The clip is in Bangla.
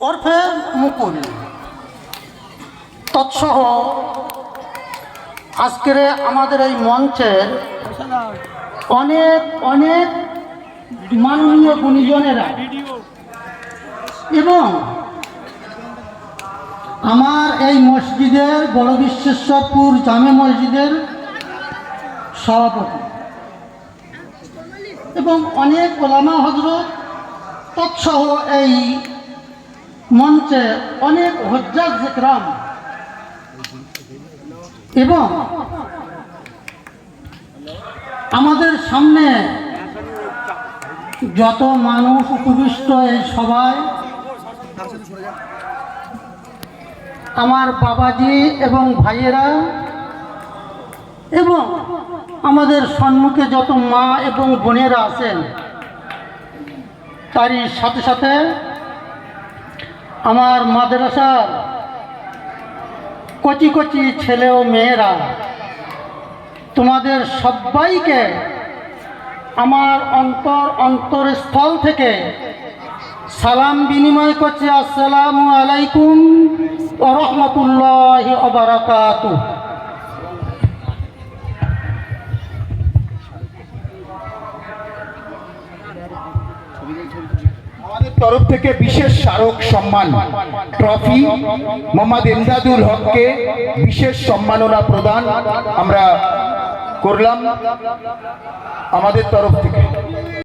ওরফে মুকুল। তৎসহ আজকের আমাদের এই মঞ্চের অনেক অনেক মাননীয় গুণীজনেরা এবং আমার এই মসজিদের বড় বিশ্বেশ্বরপুর জামে মসজিদের সভাপতি এবং অনেক ওলামা হজরত তৎসহ এই মঞ্চে অনেক হজ্জাজ জেকরাম এবং আমাদের সামনে যত মানুষ উপবিষ্ট এই সবাই আমার বাবাজি এবং ভাইয়েরা এবং আমাদের সম্মুখে যত মা এবং বোনেরা আছেন, তারই সাথে সাথে আমার মাদ্রাসার কচি কচি ছেলে ও মেয়েরা, তোমাদের সবাইকে আমার অন্তর অন্তরস্থল থেকে সালাম বিনিময় করছি। আসসালামু আলাইকুম ও রহমতুল্লাহ অবরাকাতু আমাদের তরফ থেকে বিশেষ স্মারক সম্মান ট্রফি মোহাম্মদ এমদাদুল হককে বিশেষ সম্মাননা প্রদান আমরা করলাম আমাদের তরফ থেকে।